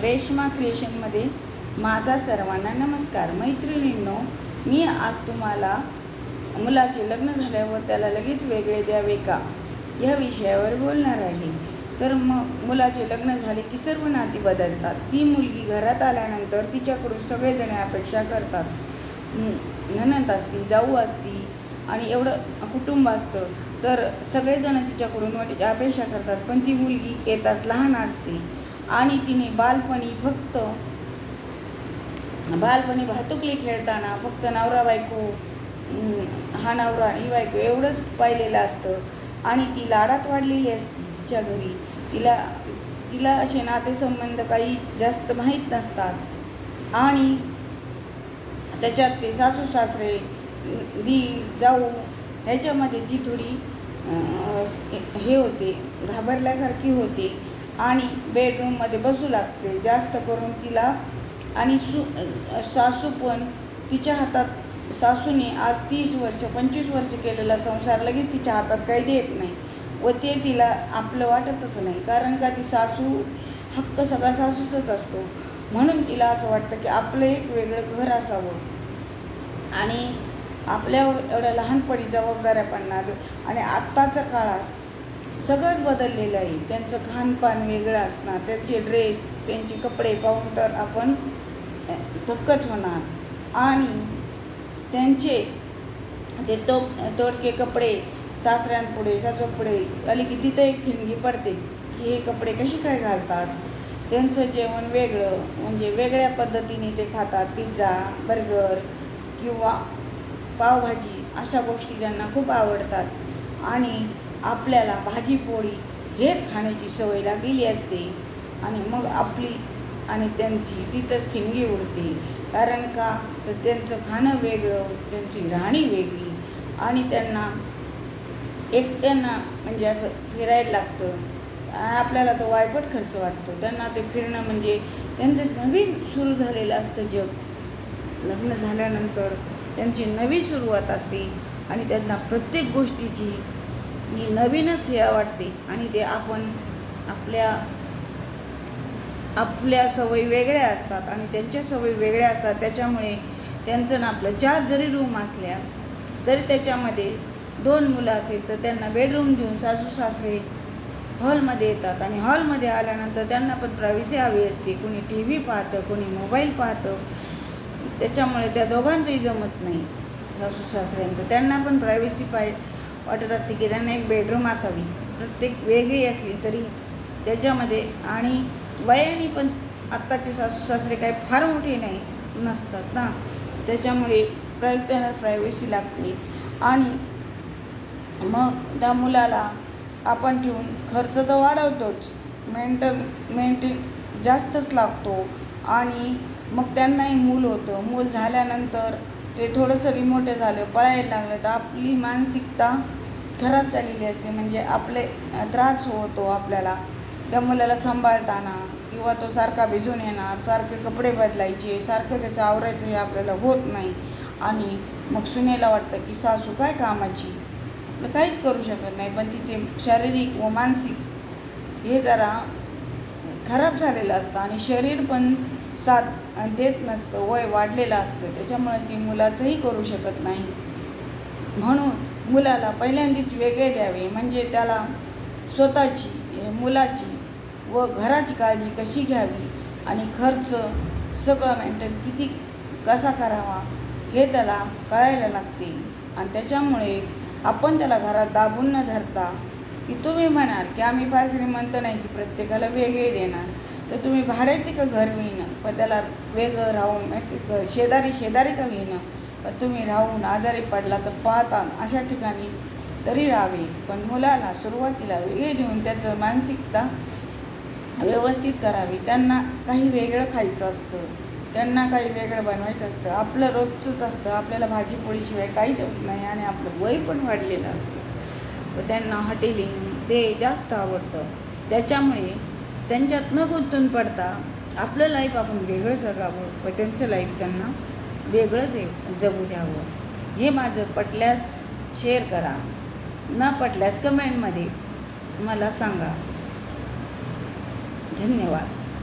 रेश्मा क्रिएशनमध्ये माझा सर्वांना नमस्कार. मैत्रिणींनो मी आज तुम्हाला मुलाचे लग्न झाल्यावर त्याला लगेच वेगळे द्यावे का? या विषयावर बोलणार आहे. तर मग मुलाचे लग्न झाले की सर्व नाती बदलतात. ती मुलगी घरात आल्यानंतर तिच्याकडून सगळेजण अपेक्षा करतात. न- असती जाऊ असती आणि एवढं कुटुंब असतं. तर सगळेजण तिच्याकडून वाटेची अपेक्षा करतात. पण ती मुलगी येताच लहान असते. आणि तिने बालपणी फक्त बालपणी भातुकली खेळताना फक्त नवरा बायको हा नवरा ही बायको एवढंच पाहिलेलं असतं. आणि ती लाडात वाढलेली असते तिच्या घरी. तिला तिला असे नातेसंबंध काही जास्त माहीत नसतात. आणि त्याच्यात ते सासू सासरे दी जाऊ ह्याच्यामध्ये ती थोडी हे होते घाबरल्यासारखी होते. आणि बेडरूममध्ये बसू लागते. जास्त करून तिला आणि सु सासू पण तिच्या हातात सासूने आज तीस वर्ष पंचवीस वर्ष केलेला संसार लगेच तिच्या हातात काही देत नाही व ते तिला आपलं वाटतच नाही. कारण का ती सासू हक्क सगळा सासूचाच असतो. म्हणून तिला असं वाटतं की आपलं एक वेगळं घर असावं. आणि आपल्या एवढ्या लहानपणी जबाबदाऱ्या पडणार. आणि आत्ताच्या काळात सगळंच बदललेलं आहे. त्यांचं खानपान वेगळं असणार. त्यांचे ड्रेस त्यांचे कपडे पाहून तर आपण थक्कच होणार. आणि त्यांचे जे तो तोडके कपडे सासऱ्यांपुढे सासूपुढे आले की तिथं एक थिंगी पडतेच की हे कपडे कसे काय घालतात? त्यांचं जेवण वेगळं म्हणजे वेगळ्या पद्धतीने ते खातात. पिझ्झा बर्गर किंवा पावभाजी अशा गोष्टी त्यांना खूप आवडतात. आणि आपल्याला भाजी पोळी हेच खाण्याची सवय लागलेली असते. आणि मग आपली आणि त्यांची तिथंच थिंगी उडते. कारण का? तर त्यांचं खाणं वेगळं त्यांची राहणी वेगळी. आणि त्यांना एकट्यांना म्हणजे असं फिरायला लागतं. आपल्याला तो वायपट खर्च वाटतो. त्यांना ते फिरणं म्हणजे त्यांचं नवीन सुरू झालेलं असतं जग. लग्न झाल्यानंतर त्यांची नवी सुरुवात असते. आणि त्यांना प्रत्येक गोष्टीची ही नवीनच हे वाटते आणि ते आपण आपल्या आपल्या सवयी वेगळ्या असतात आणि त्यांच्या सवयी वेगळ्या असतात त्याच्यामुळे त्यांचं ना आपलं चार जरी रूम असल्या तरी त्याच्यामध्ये दोन मुलं असेल तर त्यांना बेडरूम देऊन सासू सासरे हॉलमध्ये येतात आणि हॉलमध्ये आल्यानंतर त्यांना पण प्रायव्हसी हवी असते. कोणी टी व्ही पाहतं कोणी मोबाईल पाहतं. त्याच्यामुळे त्या दोघांचंही जमत नाही. सासू सासऱ्यांचं. त्यांना पण प्रायव्हसी पाहिजे वाटत असते की त्यांना एक बेडरूम असावी. प्रत्येक वेगळी असली तरी त्याच्यामध्ये आणि वयाने पण आत्ताचे सासू सासरे काही फार मोठे नाही नसतात ना. त्याच्यामुळे प्रत्येकाला प्रायव्हसी लागते आणि मग त्या मुलाला आपण ठेवून खर्च तर वाढवतोच. मेंटल मेंटेन जास्तच लागतो. आणि मग त्यांनाही मूल होतं. मूल झाल्यानंतर ते थोडंसं रिमोटे झालं पळायला लागलं. तर आपली मानसिकता खराब झालेली असते म्हणजे आपले त्रास होतो आपल्याला. त्या मुलाला सांभाळताना किंवा तो सारखा भिजून येणार सारखे कपडे बदलायचे सारखं त्याचं आवरायचं हे आपल्याला होत नाही. आणि मग सुनेला वाटतं की सासू काय कामाची? आपलं काहीच करू शकत नाही पण तिचे शारीरिक व मानसिक हे जरा खराब झालेलं असतं आणि शरीर पण साथ देत नसतं वय वाढलेलं असतं. त्याच्यामुळे ती मुलाचंही करू शकत नाही. म्हणून मुलाला पहिल्यांदाच वेगळे द्यावे. म्हणजे त्याला स्वतःची मुलाची व घराची काळजी कशी घ्यावी आणि खर्च सगळं मेंटेन किती कसा करावा हे त्याला कळायला लागते. आणि त्याच्यामुळे आपण त्याला घरात दाबून न धरता की तुम्ही म्हणाल की आम्ही फार श्रीमंत नाही की प्रत्येकाला वेगळे देणार. तर तुम्ही भाड्याचे का घर होईना पण त्याला वेगळं राहून शेजारी शेजारी का होईना पण तुम्ही राहून आजारी पडला तर पाहता अशा ठिकाणी तरी राहावे. पण मुलाला सुरुवातीला वेगळे देऊन त्याचं मानसिकता व्यवस्थित करावी. त्यांना काही वेगळं खायचं असतं त्यांना काही वेगळं बनवायचं असतं आपलं रोजचंच असतं आपल्याला भाजीपोळीशिवाय काहीच होत नाही आणि आपलं वय पण वाढलेलं असतं. व त्यांना हॉटेलिंग ते जास्त आवडतं. त्याच्यामुळे त्यांच्यात न गुंतून पडता आपलं लाईफ आपण वेगळं जगावं व त्यांचं लाईफ त्यांना वेगळंच आहे. जगू द्यावं. हे माझं पटल्यास शेअर करा. न पटल्यास कमेंटमध्ये मला सांगा. धन्यवाद.